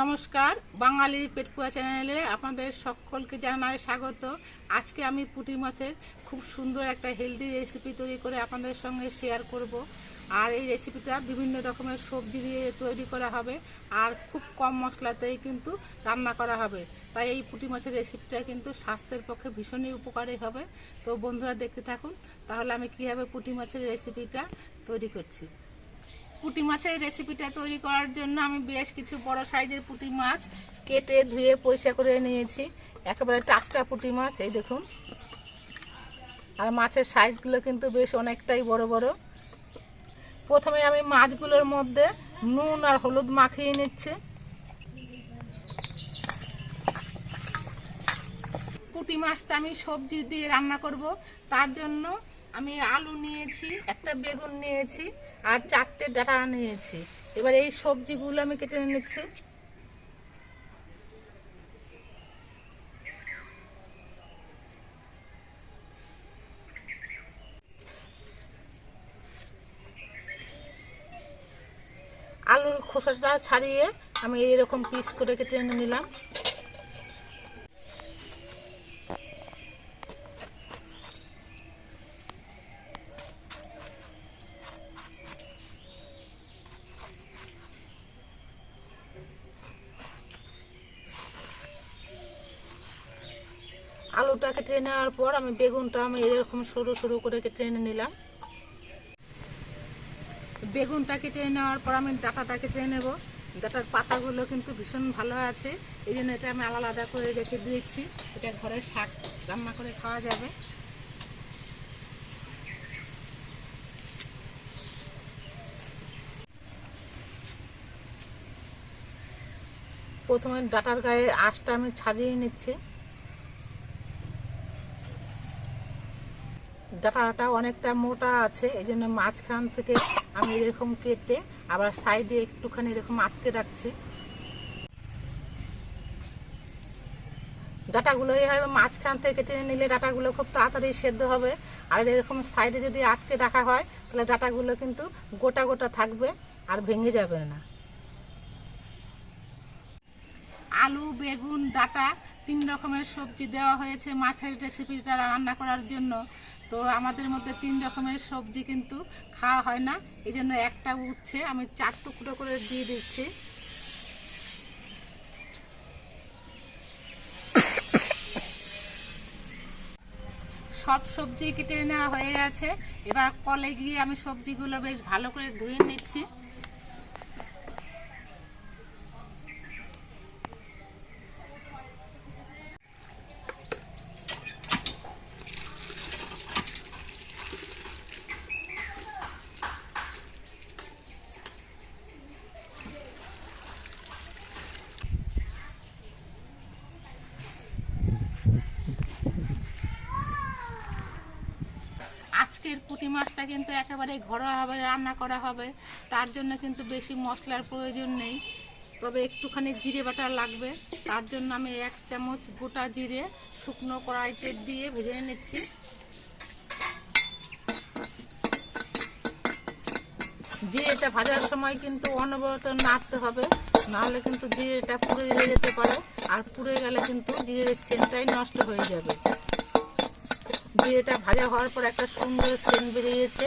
নমস্কার বাঙালির পেটপুয়া চ্যানেলে আপনাদের সকলকে জানাই স্বাগত। আজকে আমি পুঁটি মাছের খুব সুন্দর একটা হেলদি রেসিপি তৈরি করে আপনাদের সঙ্গে শেয়ার করব। আর এই রেসিপিটা বিভিন্ন রকমের সবজি দিয়ে তৈরি করা হবে আর খুব কম মশলাতেই কিন্তু রান্না করা হবে। তাই এই পুঁটি মাছের রেসিপিটা কিন্তু স্বাস্থ্যের পক্ষে ভীষণই উপকারী হবে। তো বন্ধুরা দেখতে থাকুন, তাহলে আমি কীভাবে পুঁটি মাছের রেসিপিটা তৈরি করছি। পুঁটি মাছের রেসিপিটা তৈরি করার জন্য আমি বেশ কিছু বড় সাইজের পুঁটি মাছ কেটে, ধুয়ে, পরিষ্কার করে নিয়েছি। একেবারে টাটকা পুঁটি মাছ, এই দেখুন। আর মাছের সাইজগুলো কিন্তু বেশ অনেকটাই বড় বড়। প্রথমে আমি মাছগুলোর মধ্যে নুন আর হলুদ মাখিয়ে নিচ্ছি। পুঁটি মাছটা আমি সবজি দিয়ে রান্না করব। তার জন্য আমি আলু নিয়েছি, একটা বেগুন নিয়েছি আর চারটে ডাটা নিয়েছি। এবার এই সবজিগুলো আমি কেটে নিচ্ছি। আলুর খোসাটা ছাড়িয়ে আমি এরকম পিস করে কেটে নিলাম আলুটা কেটে নেওয়ার পর আমি বেগুনটা আমি এরকম সরু সরু করে কেটে নিলাম। বেগুনটা কেটে নেওয়ার পর আমি ডাটাটা কেটে নেব। ডাটার পাতাগুলো কিন্তু ভীষণ ভালো আছে। এই জন্য এটা আমি আলাদা করে রেখে দিয়েছি। এটা ঘরের শাক রান্না করে খাওয়া যাবে। প্রথমে ডাটার গায়ে আঁশটা আমি ছাড়িয়ে নিচ্ছি। ডাটাটা অনেকটা মোটা আছে, এই জন্য মাঝখান থেকে আমি এরকম কেটে আবার সাইডে একটুখানি এরকম আটকে রাখছি। ডাটাগুলো এইভাবে মাঝখান থেকে কেটে নিলে ডাটাগুলো খুব তাড়াতাড়ি সেদ্ধ হবে। আর এরকম সাইডে যদি আটকে রাখা হয়, তাহলে ডাটাগুলো কিন্তু গোটা গোটা থাকবে আর ভেঙে যাবে না। আলু, বেগুন, ডাটা, তিন রকমের সবজি দেওয়া হয়েছে। মাছের রেসিপিটা রান্না করার জন্য। তো আমাদের মধ্যে তিন রকমের সবজি কিন্তু খাওয়া হয় না। এই জন্য একটা উঠছে আমি চার টুকরো করে দিয়ে দিচ্ছি। সব সবজি কেটে নেওয়া হয়ে গেছে। এবার কলে গিয়ে আমি সবজিগুলো বেশ ভালো করে ধুয়ে নিচ্ছি। আজকের পুঁটি মাছটা কিন্তু একেবারে ঘরোয়াভাবে রান্না করা হবে। তার জন্য কিন্তু বেশি মশলার প্রয়োজন নেই। তবে একটুখানি জিরে বাটা লাগবে। তার জন্য আমি এক চামচ গোটা জিরে শুকনো কড়াইতে দিয়ে ভেজে নিচ্ছি। জিরেটা ভাজার সময় কিন্তু অনবরত নাড়তে হবে। নাহলে কিন্তু জিরেটা পুড়ে যেতে পারে। আর পুড়ে গেলে কিন্তু জিরের সেন্টটাই নষ্ট হয়ে যাবে। জিরেটা ভাজা হওয়ার পর একটা সুন্দর সেন্ট বেরিয়েছে।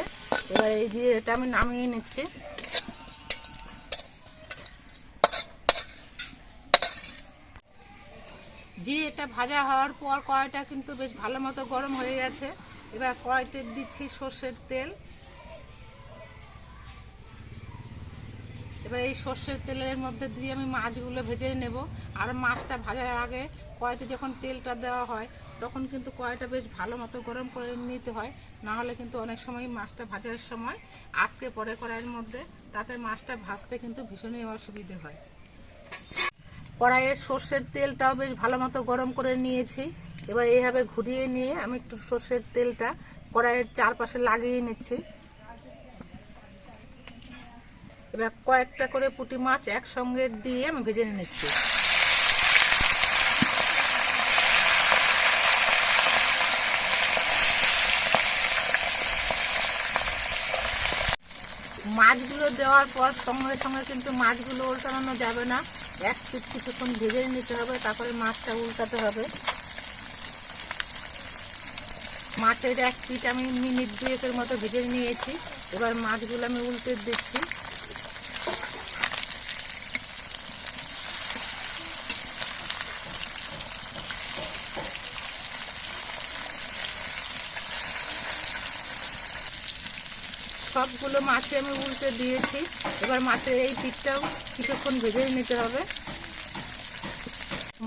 এবার এই দিয়ে এটা আমি নামিয়ে নিচ্ছি। জিরেটা ভাজা হওয়ার পর কড়াইটা কিন্তু বেশ ভালো মতো গরম হয়ে গেছে। এবার কড়াইতে দিচ্ছি সর্ষের তেল। এবার এই সর্ষের তেলের মধ্যে দিয়ে আমি মাছগুলো ভেজে নেব। আর মাছটা ভাজার আগে কড়াইতে যখন তেলটা দেওয়া হয়, তখন কিন্তু কড়াইটা বেশ ভালো মতো গরম করে নিতে হয়। না হলে কিন্তু অনেক সময় মাছটা ভাজার সময় আটকে পড়ে কড়াইয়ের মধ্যে। তাতে মাছটা ভাজতে কিন্তু ভীষণই অসুবিধে হয়। কড়াইয়ের সর্ষের তেলটাও বেশ ভালো মতো গরম করে নিয়েছি। এবার এইভাবে ঘুরিয়ে নিয়ে আমি একটু সর্ষের তেলটা কড়াইয়ের চারপাশে লাগিয়ে নিচ্ছি। এবার কয়েকটা করে পুঁটি মাছ একসঙ্গে দিয়ে আমি ভেজে নিচ্ছি। মাছগুলো দেওয়ার পর সঙ্গে সঙ্গে কিন্তু মাছগুলো উল্টানো যাবে না। এক পিঠ কিছুক্ষণ ভেজে নিতে হবে, তারপরে মাছটা উল্টাতে হবে। মাছের এক পিঠ আমি মিনিট দুয়েকের মতো ভেজে নিয়েছি। এবার মাছগুলো আমি উল্টে দিচ্ছি। সবগুলো মাছে আমি উল্টে দিয়েছি। এবার মাছের এই পিঠটাও কিছুক্ষণ ভেজে নিতে হবে।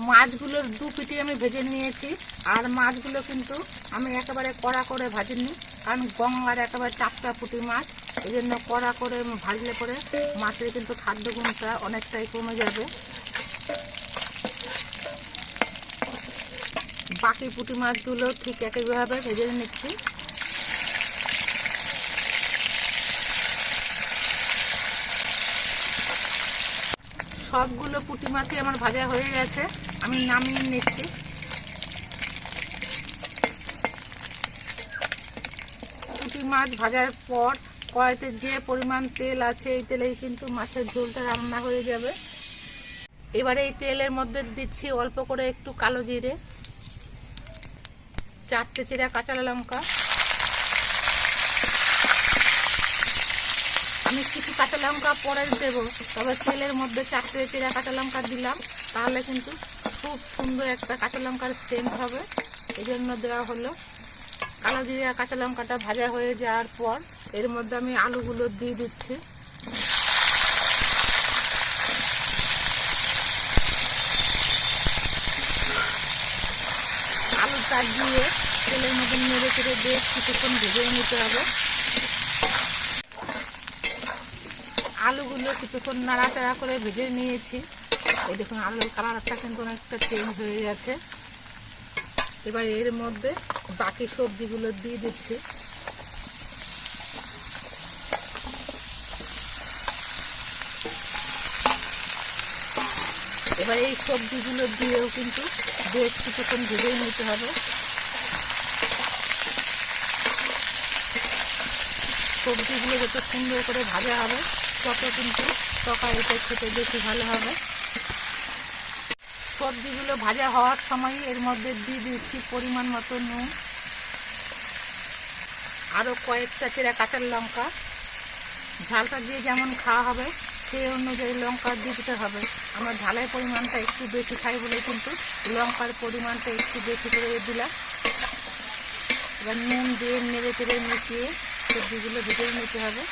মাছগুলোর দু পিঠে আমি ভেজে নিয়েছি। আর মাছগুলো কিন্তু আমি একেবারে কড়া করে ভাজিনি, কারণ গঙ্গার একেবারে টাটকা পুঁটি মাছ। এই জন্য কড়া করে ভাজলে পরে মাছের কিন্তু খাদ্য গুণটা অনেকটাই কমে যাবে। বাকি পুঁটি মাছগুলো ঠিক একইভাবে ভেজে নিচ্ছি। সবগুলো পুঁটি মাছই আমার ভাজা হয়ে গেছে। আমি নামিয়ে নিচ্ছি। পুঁটি মাছ ভাজার পর কড়াইতে যে পরিমাণ তেল আছে, এই তেলেই কিন্তু মাছের ঝোলটা রান্না হয়ে যাবে। এবারে এই তেলের মধ্যে দিচ্ছি অল্প করে একটু কালো জিরে, চারটে চিরা কাঁচা লঙ্কা। আমি কিছু কাঁচা লঙ্কা পরে দেব, তবে তেলের মধ্যে চারটে চিরা কাঁচা লঙ্কা দিলাম, তাহলে কিন্তু খুব সুন্দর একটা কাঁচা লঙ্কার সেন্ট হবে। এই জন্য দেওয়া হলো কালো জিরা কাঁচা লঙ্কাটা ভাজা হয়ে যাওয়ার পর এর মধ্যে আমি আলুগুলো দিয়ে দিচ্ছি। আলুটা দিয়ে তেলের মধ্যে নেড়ে চেড়ে বেশ কিছুক্ষণ ভেজে নিতে হবে আলুগুলো কিছুক্ষণ নাড়াচাড়া করে ভেজে নিয়েছি। এই দেখুন, আলুর কালারটা কিন্তু অনেকটা চেঞ্জ হয়ে গেছে। এবার এর মধ্যে বাকি সবজিগুলো দিয়ে দিচ্ছি। এবার এই সবজিগুলো দিয়েও কিন্তু বেশ কিছুক্ষণ ভেজে নিতে হবে। সবজিগুলো যত সুন্দর করে ভাজা হবে তত কিন্তু তরকারিটা খেতে বেশি ভালো হবে। সবজিগুলো ভাজা হওয়ার সময় এর মধ্যে দিয়ে দিচ্ছি পরিমাণ মতো নুন আরও কয়েকটা চেরা কাঁচার লঙ্কা। ঝালটা দিয়ে যেমন খাওয়া হবে, সেই অনুযায়ী লঙ্কা দিয়ে দিতে হবে। আমরা ঝালের পরিমাণটা একটু বেশি খাই বলে কিন্তু লঙ্কার পরিমাণটা একটু বেশি করে দিলাম। এবার নুন দিয়ে নেড়ে চেড়ে মিশিয়ে সবজিগুলো ভেজে নিতে হবে।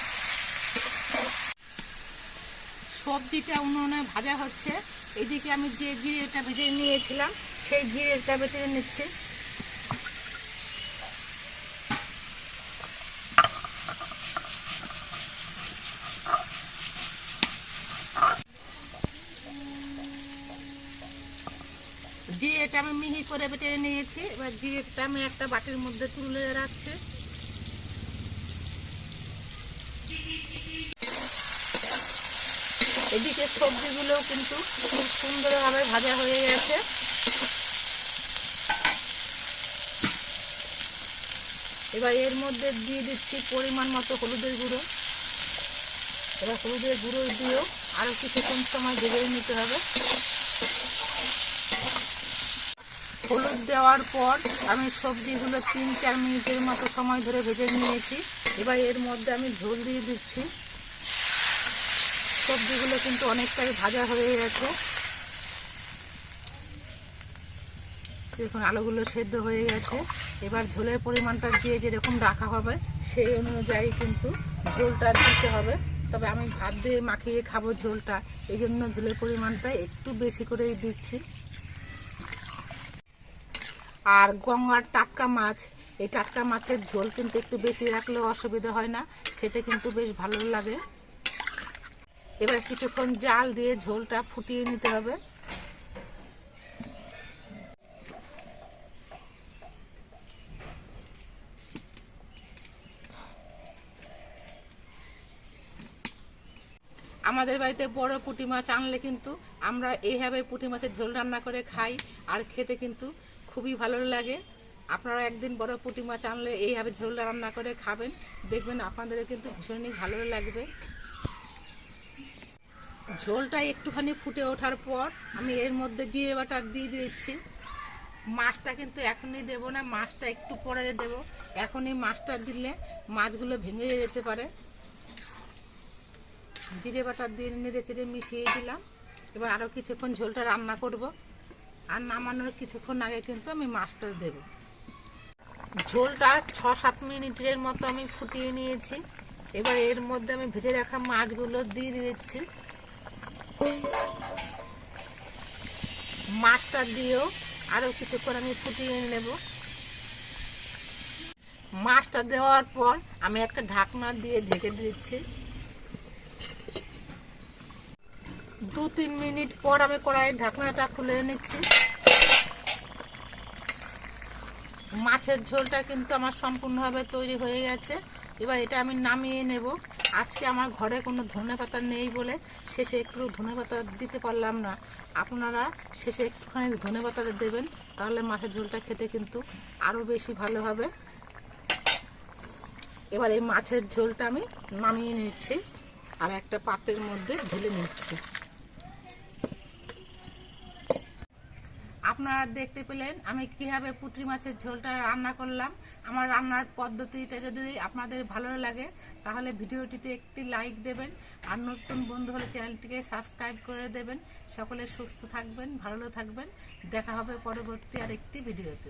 সবজিটা উনুনে ভাজা হচ্ছে। এদিকে আমি যে জিরেটা ভেজে নিয়েছিলাম, সেই জিরেটা বেটে নিচ্ছি। জিরেটা আমি মিহি করে বেটে নিয়েছি। এবার জিরেটা আমি একটা বাটির মধ্যে তুলে রাখছি। এদিকে সবজিগুলোও কিন্তু খুব সুন্দরভাবে ভাজা হয়ে গেছে। এবার এর মধ্যে দিয়ে দিচ্ছি পরিমাণ মতো হলুদের গুঁড়ো। এবার হলুদের গুঁড়ো দিয়েও আরও কিছুক্ষণ সময় ভেজে নিতে হবে। হলুদ দেওয়ার পর আমি সবজিগুলো তিন চার মিনিটের মতো সময় ধরে ভেজে নিয়েছি। এবার এর মধ্যে আমি ঝোল দিয়ে দিচ্ছি। সবজিগুলো কিন্তু অনেকটাই ভাজা হয়ে গেছে। দেখুন, আলুগুলো সেদ্ধ হয়ে গেছে। এবার ঝোলের পরিমাণটা দিয়ে যেরকম রাখা হবে, সেই অনুযায়ী কিন্তু ঝোলটা দিতে হবে। তবে আমি ভাত দিয়ে মাখিয়ে খাব ঝোলটা, এই জন্য ঝোলের পরিমাণটা একটু বেশি করেই দিচ্ছি। আর গঙ্গার টাটকা মাছ, এই টাটকা মাছের ঝোল কিন্তু একটু বেশি রাখলেও অসুবিধা হয় না, খেতে কিন্তু বেশ ভালো লাগে। এবার কিছুক্ষণ জাল দিয়ে ঝোলটা ফুটিয়ে নিতে হবে। আমাদের বাড়িতে বড় পুঁটি মাছ আনলে কিন্তু আমরা এইভাবে পুঁটি মাছের ঝোল রান্না করে খাই আর খেতে কিন্তু খুবই ভালো লাগে। আপনারা একদিন বড় পুঁটি মাছ আনলে এইভাবে ঝোল রান্না করে খাবেন। দেখবেন আপনাদের কিন্তু ভীষণই ভালো লাগবে। ঝোলটা একটুখানি ফুটে ওঠার পর আমি এর মধ্যে জিরে বাটা দিয়ে দিচ্ছি মাছটা কিন্তু এখনই দেব না, মাছটা একটু পরে দেব। এখনই মাছটা দিলে মাছগুলো ভেঙে যেতে পারে। জিরে বাটা দিয়ে নেড়ে চেড়ে মিশিয়ে দিলাম। এবার আরও কিছুক্ষণ ঝোলটা রান্না করব। আর নামানোর কিছুক্ষণ আগে কিন্তু আমি মাছটা দেব। ঝোলটা ছ সাত মিনিটের মতো আমি ফুটিয়ে নিয়েছি। এবার এর মধ্যে আমি ভেজে রাখা মাছগুলো দিয়ে দিচ্ছি। মাছটা দিয়েও আরও কিছুক্ষণ আমি ফুটিয়ে নেব। মাছটা দেওয়ার পর আমি একটা ঢাকনা দিয়ে ঢেকে দিচ্ছি। দু তিন মিনিট পর আমি কড়াইয়ের ঢাকনাটা খুলে নিচ্ছি। মাছের ঝোলটা কিন্তু আমার সম্পূর্ণভাবে তৈরি হয়ে গেছে। এবার এটা আমি নামিয়ে নেব। আজকে আমার ঘরে কোনো ধনে পাতা নেই বলে শেষে একটু ধনে পাতা দিতে পারলাম না। আপনারা শেষে একটুখানি ধনে পাতা দেবেন, তাহলে মাছের ঝোলটা খেতে কিন্তু আরও বেশি ভালো হবে। এবার এই মাছের ঝোলটা আমি নামিয়ে নিচ্ছি আর একটা পাত্রের মধ্যে ঢেলে নিচ্ছি। আপনারা দেখতে পেলেন, আমি কীভাবে পুঁটি মাছের ঝোলটা রান্না করলাম। আমার রান্নার পদ্ধতিটা যদি আপনাদের ভালো লাগে, তাহলে ভিডিওটিতে একটি লাইক দেবেন, আর নতুন বন্ধু হলে চ্যানেলটিকে সাবস্ক্রাইব করে দেবেন। সকলে সুস্থ থাকবেন, ভালো থাকবেন। দেখা হবে পরবর্তী আর একটি ভিডিওতে।